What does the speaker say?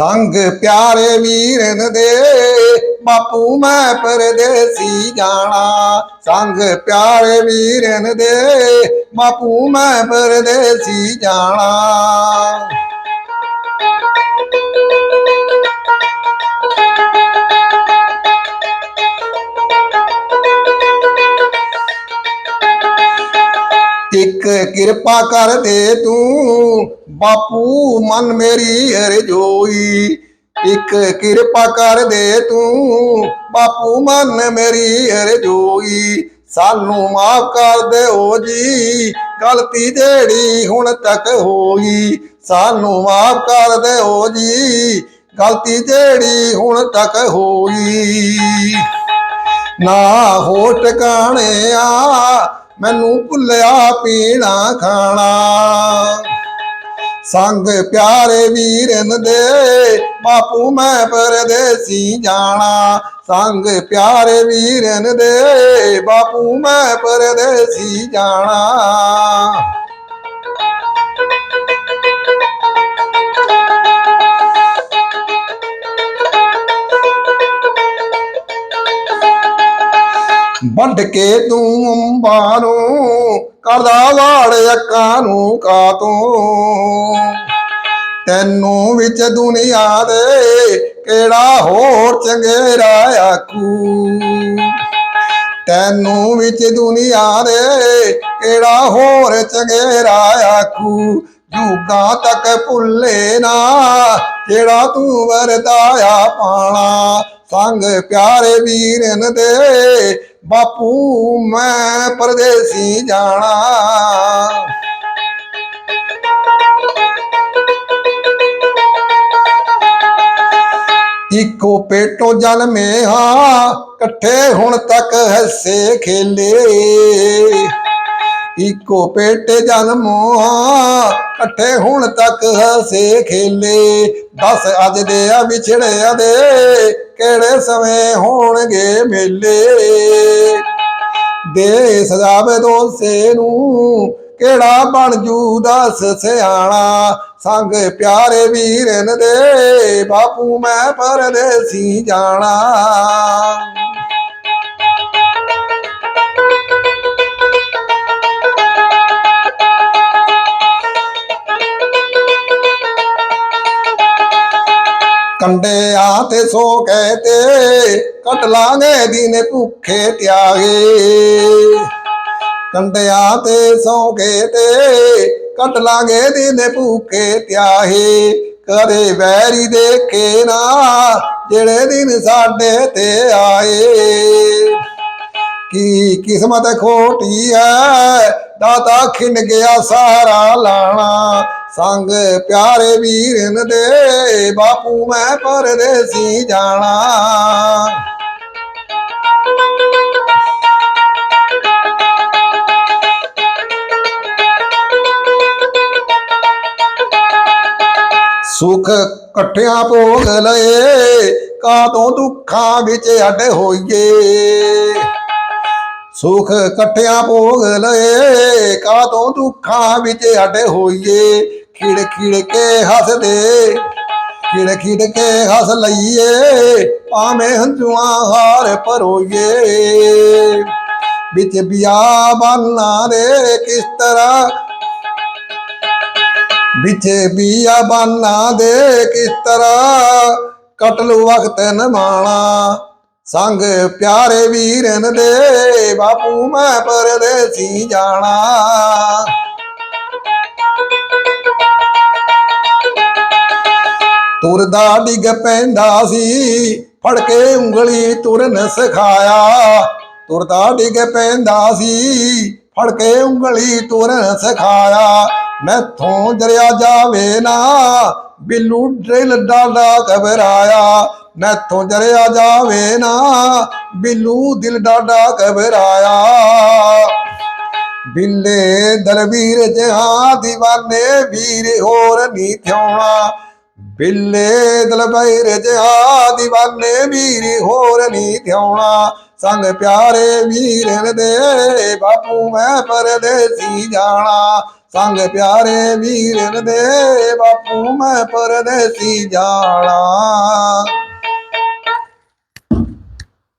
ਸੰਗ ਪਿਆਰੇ ਵੀਰਨ ਦੇ, ਬਾਪੂ ਮੈਂ ਪਰਦੇਸੀ ਜਾਣਾ। ਸੰਗ ਪਿਆਰੇ ਵੀਰਨ ਦੇ, ਬਾਪੂ ਮੈਂ ਪਰਦੇਸੀ ਜਾਣਾ। ਕਿਰਪਾ ਕਰ ਦੇ ਤੂੰ। ਬਾਪੂ, ਮਨ ਮੇਰੀ ਅਰਜੋਈ ਇੱਕ ਕਿਰਪਾ ਕਰ ਦੇ ਤੂੰ। ਬਾਪੂ, ਮਨ ਮੇਰੀ ਅਰਜੋਈ ਸਾਨੂੰ ਮਾਫ ਕਰ ਦਿਓ ਜੀ। ਗਲਤੀ ਜਿਹੜੀ ਹੁਣ ਤੱਕ ਹੋਈ, ਸਾਨੂੰ ਮਾਫ ਕਰ ਦਿਓ ਜੀ। ਗਲਤੀ ਜਿਹੜੀ ਹੁਣ ਤੱਕ ਹੋਈ। ਨਾ ਹੋ ਟਿਕਾਣੇ ਆ ਮੈਨੂੰ ਭੁੱਲਿਆ ਪੀਣਾ ਖਾਣਾ। ਸੰਗ ਪਿਆਰੇ ਵੀਰਨ ਦੇ ਬਾਪੂ ਮੈਂ ਪਰਦੇਸੀ ਜਾਣਾ। ਸੰਗ ਪਿਆਰੇ ਵੀਰਨ ਦੇ ਬਾਪੂ ਮੈਂ ਪਰਦੇਸੀ ਜਾਣਾ। ਵੱਢ ਕੇ ਤੂੰ ਅੰਬਾਂ ਕਰਦਾ ਵਾੜ ਅੱਕਾਂ ਨੂੰ ਕਾਤੋਂ। ਤੈਨੂੰ ਵਿੱਚ ਦੁਨੀਆ ਦੇ ਕਿਹੜਾ ਹੋਰ ਚੰਗੇਰਾ ਆਖੂ? ਤੈਨੂੰ ਵਿੱਚ ਦੁਨੀਆ ਦੇ ਕਿਹੜਾ ਹੋਰ ਚੰਗੇਰਾ ਆਖੂ? ਜੁਗਾ ਤੱਕ ਭੁੱਲੇ ਨਾ, ਜਿਹੜਾ ਤੂੰ ਵਰਦਾਇਆ ਪਾਣਾ। ਸੰਗ ਪਿਆਰੇ ਵੀਰਨ ਦੇ ਬਾਪੂ, ਮੈਂ ਪਰਦੇਸੀ ਜਾਣਾ। ਇੱਕੋ ਪੇਟੋਂ ਜਨਮੇ ਹਾਂ ਇਕੱਠੇ ਹੁਣ ਤੱਕ ਹੱਸੇ ਖੇਲੇ। ਇੱਕੋ ਪੇਟੇ ਜਨਮੋ ਹਾਂ ਇਕੱਠੇ ਹੁਣ ਤੱਕ ਹੱਸੇ ਖੇਲੇ। ਦੱਸ ਅੱਜ ਦੇ ਆ ਵਿਛੜਿਆ ਦੇ ਕਿਹੜੇ ਸਮੇਂ ਹੋਣਗੇ ਮੇਲੇ? ਦੇ ਸਜਾਵੇ ਦੋਸੇ ਨੂੰ ਕਿਹੜਾ ਬਣ ਜੂ ਦੱਸ ਸਿਆਣਾ? ਸੰਗ ਪਿਆਰੇ ਵੀਰਨ ਦੇ, ਬਾਪੂ ਮੈਂ ਪਰਦੇਸੀ ਜਾਣਾ। ਕੰਡੇ ਆ ਤੇ ਸੋ ਕਹਤੇ ਕੱਟ ਲਾਂਗੇ ਦਿਨ ਭੁੱਖੇ ਤਿਆਗੇ। ਕੰਡਿਆਂ ਤੇ ਸੌ ਕੇ ਤੇ, ਕੱਟ ਲਾਂਗੇ ਦਿਨ ਭੁੱਖੇ ਤਿਆਹੇ ਕਰੇ ਵੈਰੀ ਦੇਖੇ ਨਾ, ਜਿਹੜੇ ਦਿਨ ਸਾਡੇ ਤੇ ਆਏ। ਕੀ ਕਿਸਮਤ ਖੋਟੀ ਹੈ ਦਾਤਾ ਖਿੰਡ ਗਿਆ ਸਾਰਾ ਲਾਣਾ। ਸੰਗ ਪਿਆਰੇ ਵੀਰਨ ਦੇ ਬਾਪੂ ਮੈਂ ਪਰਦੇਸੀ ਜਾਣਾ। ਸੁਖ ਇਕੱਠਿਆਂ ਭੋਗ ਲਏ ਕਾਤੋਂ ਦੁੱਖਾਂ ਵਿੱਚ ਅੱਡ ਹੋਈਏ। ਸੁਖ ਇਕੱਠਿਆਂ ਭੋਗ ਲਏ ਕਾਤੋਂ ਦੁੱਖਾਂ ਵਿੱਚ ਅੱਡ ਹੋਈਏ? ਖਿੜ ਖਿੜ ਕੇ ਹੱਸਦੇ, ਖਿੜ ਖਿੜ ਕੇ ਹੱਸ ਲਈਏ, ਭਾਵੇਂ ਹੰਝੂਆਂ ਹਾਰ ਪਰੋਈਏ ਵਿੱਚ ਬਿਆਬਾਨਾਂ ਦੇ ਕਿਸ ਤਰ੍ਹਾਂ? ਵਿੱਚ ਬੀਆ ਬਾਨਾ ਦੇ ਕਿਸ ਤਰ੍ਹਾਂ? ਕਟਲ ਵਕਤ ਨਮਾਣਾ ਸੰਗ ਪਿਆਰੇ ਵੀਰਨ ਦੇ, ਬਾਪੂ ਮੈਂ ਪਰਦੇਸੀ ਜਾਣਾ। ਤੁਰਦਾ ਡਿੱਗ ਪੈਂਦਾ ਸੀ ਫੜ ਕੇ ਉਂਗਲੀ ਤੁਰਨ ਸਿਖਾਇਆ। ਤੁਰਦਾ ਡਿੱਗ ਪੈਂਦਾ ਸੀ ਫੜ ਕੇ ਉਂਗਲੀ ਤੁਰਨ ਸਿਖਾਇਆ। ਮੈਥੋਂ ਜਰਿਆ ਜਾਵੇ ਨਾ, ਬਿੱਲੂ ਡ੍ਰਿਲ ਡਾਡਾ ਘਬਰਾਇਆ। ਮੈਥੋਂ ਜਰਿਆ ਜਾਵੇ ਨਾ, ਬਿੱਲੂ ਦਿਲ ਡਾਡਾ ਘਬਰਾਇਆ। ਬਿੱਲੇ ਦਰਬੀਰ ਜਹਾਂ دیਵਾਨੇ ਵੀਰ ਹੋਰ ਨੀ ਥਿਉਣਾ ਬਿੱਲੇ ਦਲਬੈਰ ਜਹਾ دیਵਾਨੇ ਵੀਰ ਹੋਰ ਨੀ ਥਿਉਣਾ ਸੰਗ ਪਿਆਰੇ ਵੀਰਨ ਦੇ ਬਾਪੂ ਮੈਂ ਪਰਦੇਸੀ ਜਾਣਾ। ਸੰਗ ਪਿਆਰੇ ਵੀਰ ਦੇ ਬਾਪੂ ਮੈਂ ਪਰਦੇਸੀ ਜਾਣਾ।